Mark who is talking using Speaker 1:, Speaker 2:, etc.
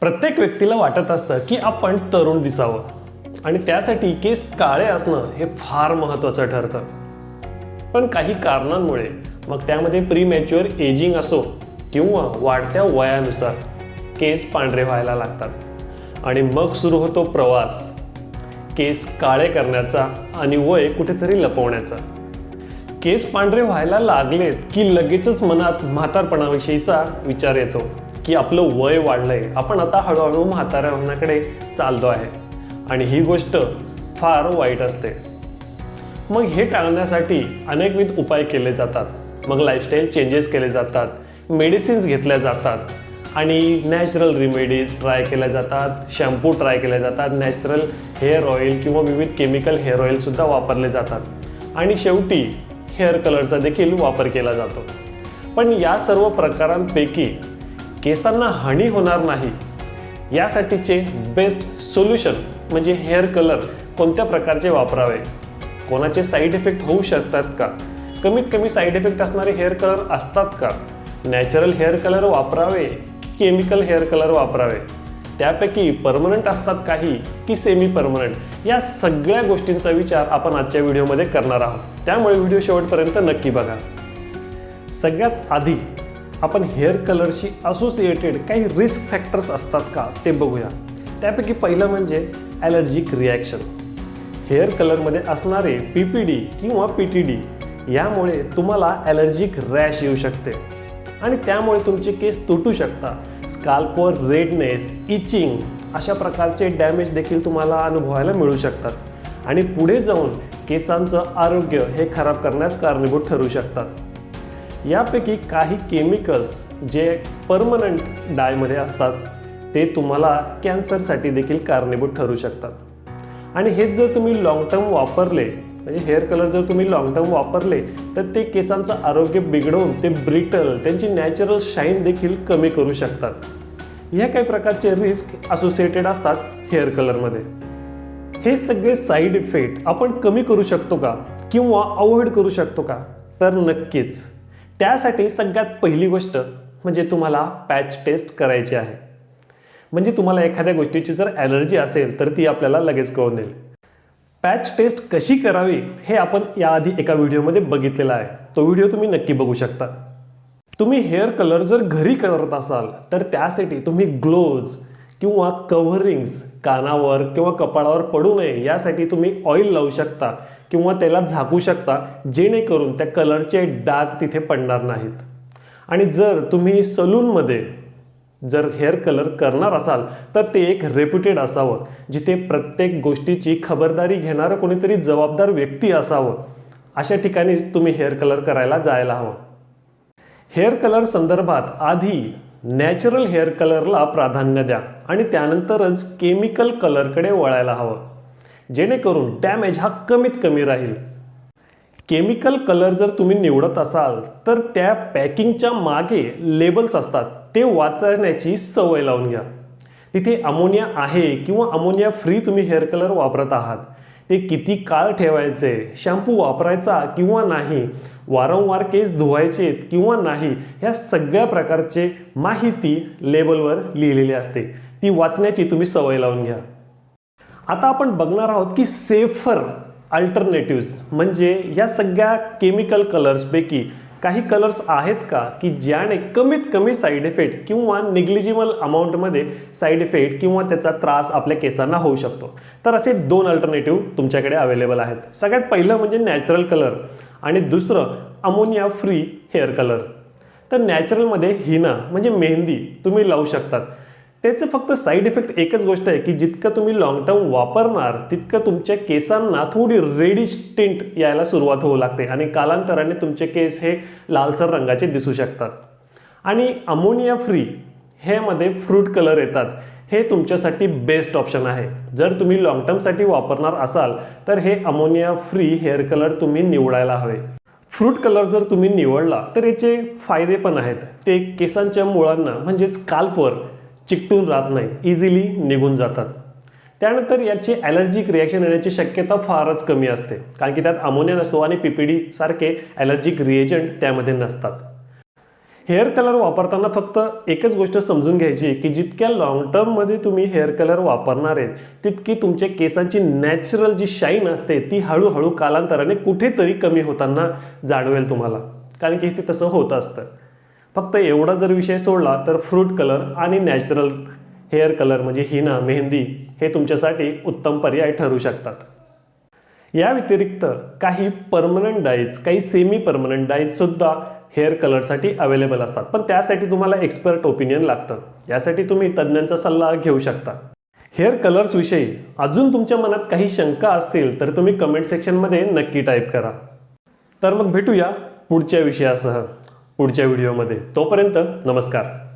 Speaker 1: प्रत्येक व्यक्तीला वाटत असतं की आपण तरुण दिसावं. आणि त्यासाठी केस काळे असणं हे फार महत्त्वाचं ठरतं. पण काही कारणांमुळे मग त्यामध्ये प्रीमॅच्युअर एजिंग असो किंवा वाढत्या वयानुसार केस पांढरे व्हायला लागतात. आणि मग सुरू होतो प्रवास. केस काळे करण्याचा आणि वय कुठेतरी लपवण्याचा. केस पांढरे व्हायला लागलेत की लगेचच मनात म्हातारपणाविषयीचा विचार येतो. की आपलं वय वाढलंय. आपण आता हळूहळू म्हाताऱ्या होण्याकडे चाललो आहे. आणि ही गोष्ट फार वाईट असते. मग हे टाळण्यासाठी अनेकविध उपाय केले जातात. मग लाईफस्टाईल चेंजेस केले जातात. मेडिसिन्स घेतल्या जातात. आणि नॅचरल रिमेडीज ट्राय केल्या जातात. शॅम्पू ट्राय केल्या जातात. नॅचरल हेअर ऑइल किंवा विविध केमिकल हेअर ऑइलसुद्धा वापरले जातात. आणि शेवटी हेअर कलरचा देखील वापर केला जातो. पण या सर्व प्रकारांपैकी केसांना हानी होणार नाही. यासाठीचे बेस्ट सोल्युशन म्हणजे हेअर कलर कोणत्या प्रकारचे वापरावे? कोणाचे साईड इफेक्ट होऊ शकतात का? कमीत कमी साईड इफेक्ट असणारे हेअर कलर असतात का? नॅचरल हेअर कलर वापरावे की केमिकल हेअर कलर वापरावे? त्यापैकी परमनंट असतात काही की सेमी परमनंट या सगळ्या गोष्टींचा विचार आपण आजच्या व्हिडिओमध्ये करणार आहोत. त्यामुळे व्हिडिओ शेवटपर्यंत नक्की बघा. सगळ्यात आधी आपण हेअर कलरशी असोसिएटेड काही रिस्क फॅक्टर्स असतात का ते बघूया. त्यापैकी पहिलं म्हणजे ॲलर्जिक रिॲक्शन हेअर कलरमध्ये असणारे पी पी डी किंवा पी टी डी यामुळे तुम्हाला ॲलर्जिक रॅश येऊ शकते. आणि त्यामुळे तुमचे केस तुटू शकतात. स्काल्पवर रेडनेस इचिंग अशा प्रकारचे डॅमेज देखील तुम्हाला अनुभवायला मिळू शकतात. आणि पुढे जाऊन केसांचं आरोग्य हे खराब करण्यास कारणीभूत ठरू शकतात. यापैकी काही केमिकल्स जे परमनंट डायमध्ये असतात ते तुम्हाला कॅन्सरसाठी देखील कारणीभूत ठरू शकतात. आणि हेच जर तुम्ही लॉंग टर्म वापरले म्हणजे हेअर कलर जर तुम्ही लॉंग टर्म वापरले तर ते केसांचं आरोग्य बिघडवून ते ब्रिटल त्यांची नॅचरल शाईन देखील कमी करू शकतात. ह्या काही प्रकारचे रिस्क असोसिएटेड असतात हेअर कलरमध्ये. हे सगळे साईड इफेक्ट आपण कमी करू शकतो का? किंवा अवॉइड करू शकतो का? तर नक्कीच. त्यासाठी सगळ्यात पहिली गोष्ट म्हणजे तुम्हाला पॅच टेस्ट करायची आहे. म्हणजे तुम्हाला एखाद्या गोष्टीची जर ॲलर्जी असेल तर ती आपल्याला लगेच कळून येईल पॅच टेस्ट कशी करावी हे आपण याआधी एका व्हिडिओमध्ये बघितलेला आहे. तो व्हिडिओ तुम्ही नक्की बघू शकता. तुम्ही हेअर कलर जर घरी करत असाल तर त्यासाठी तुम्ही ग्लोव्ज किंवा कव्हरिंग्स कानावर किंवा कपाळावर पडू नये यासाठी तुम्ही ऑइल लावू शकता. किंवा त्याला झाकू शकता जेणेकरून त्या कलरचे डाग तिथे पडणार नाहीत. आणि जर तुम्ही सलूनमध्ये जर हेअर कलर करणार असाल तर ते एक रेप्युटेड असावं जिथे प्रत्येक गोष्टीची खबरदारी घेणारं कोणीतरी जबाबदार व्यक्ती असावं. अशा ठिकाणीच तुम्ही हेअर कलर करायला जायला हवं. हेअर कलर संदर्भात आधी नॅचरल हेअर कलरला प्राधान्य द्या आणि त्यानंतरच केमिकल कलरकडे वळायला हवं. जेणेकरून डॅमेज हा कमीत कमी राहील. केमिकल कलर जर तुम्ही निवडत असाल तर त्या पॅकिंगच्या मागे लेबल्स असतात. ते वाचण्याची सवय लावून घ्या. तिथे अमोनिया आहे किंवा अमोनिया फ्री तुम्ही हेअर कलर वापरत आहात. ते किती काळ ठेवायचे? शॅम्पू वापरायचा किंवा नाही? वारंवार केस धुवायचे किंवा नाही? ह्या सगळ्या प्रकारचे माहिती लेबलवर लिहिलेली असते. ती वाचण्याची तुम्ही सवय लावून घ्या. आता आपण बघणार आहोत की सेफर अल्टरनेटिव्ज म्हणजे या सगळ्या केमिकल कलर्सपैकी काही कलर्स आहेत का? की ज्याने कमीत कमी साईड इफेक्ट किंवा निग्लिजिबल अमाऊंटमध्ये साईड इफेक्ट किंवा त्याचा त्रास आपल्या केसांना होऊ शकतो. तर असे दोन अल्टरनेटिव्ह तुमच्याकडे अवेलेबल आहेत. सगळ्यात पहिलं म्हणजे नॅचरल कलर आणि दुसरं अमोनिया फ्री हेअर कलर तर नॅचरलमध्ये हिना म्हणजे मेहंदी तुम्ही लावू शकतात. त्याचं फक्त साईड इफेक्ट एकच गोष्ट आहे की जितकं तुम्ही लॉंग टर्म वापरणार तितकं तुमच्या केसांना थोडी रेडिश टिंट यायला सुरुवात होऊ लागते आणि कालांतराने तुमचे केस हे लालसर रंगाचे दिसू शकतात. आणि अमोनिया फ्री ह्यामध्ये फ्रूट कलर येतात. हे तुमच्यासाठी बेस्ट ऑप्शन आहे. जर तुम्ही लॉंग टर्मसाठी वापरणार असाल तर हे अमोनिया फ्री हेअर कलर तुम्ही निवडायला हवे. फ्रूट कलर जर तुम्ही निवडला तर याचे फायदे पण आहेत. ते केसांच्या मुळांना म्हणजेच काल्पवर चिकटून राहत नाही. इझिली निघून जातात. त्यानंतर याची ॲलर्जिक रिॲक्शन येण्याची शक्यता फारच कमी असते. कारण की त्यात अमोनिया नसतो आणि पीपीडी सारखे ॲलर्जिक रिएजंट त्यामध्ये नसतात. हेअर कलर वापरताना फक्त एकच गोष्ट समजून घ्यायची की जितक्या लॉंग टर्ममध्ये तुम्ही हेअर कलर वापरणार आहेत तितकी तुमच्या केसांची नॅचरल जी शाईन असते ती हळूहळू कालांतराने कुठेतरी कमी होताना जाणवेल तुम्हाला. कारण की ते तसं होत असतं. फक्त एवढा जर विषय सोडला तर फ्रूट कलर आणि नॅचरल हेअर कलर म्हणजे हिना मेहंदी हे तुमच्यासाठी उत्तम पर्याय ठरू शकतात. या व्यतिरिक्त काही परमनंट डाईज काही सेमी परमनंट डाईजसुद्धा हेअर कलरसाठी अवेलेबल असतात. पण त्यासाठी तुम्हाला एक्सपर्ट ओपिनियन लागतं. यासाठी तुम्ही तज्ज्ञांचा सल्ला घेऊ शकता. हेअर कलर्सविषयी अजून तुमच्या मनात काही शंका असतील तर तुम्ही कमेंट सेक्शनमध्ये नक्की टाईप करा. तर मग भेटूया पुढच्या विषयासह. पुढच्या व्हिडिओमध्ये. तोपर्यंत नमस्कार.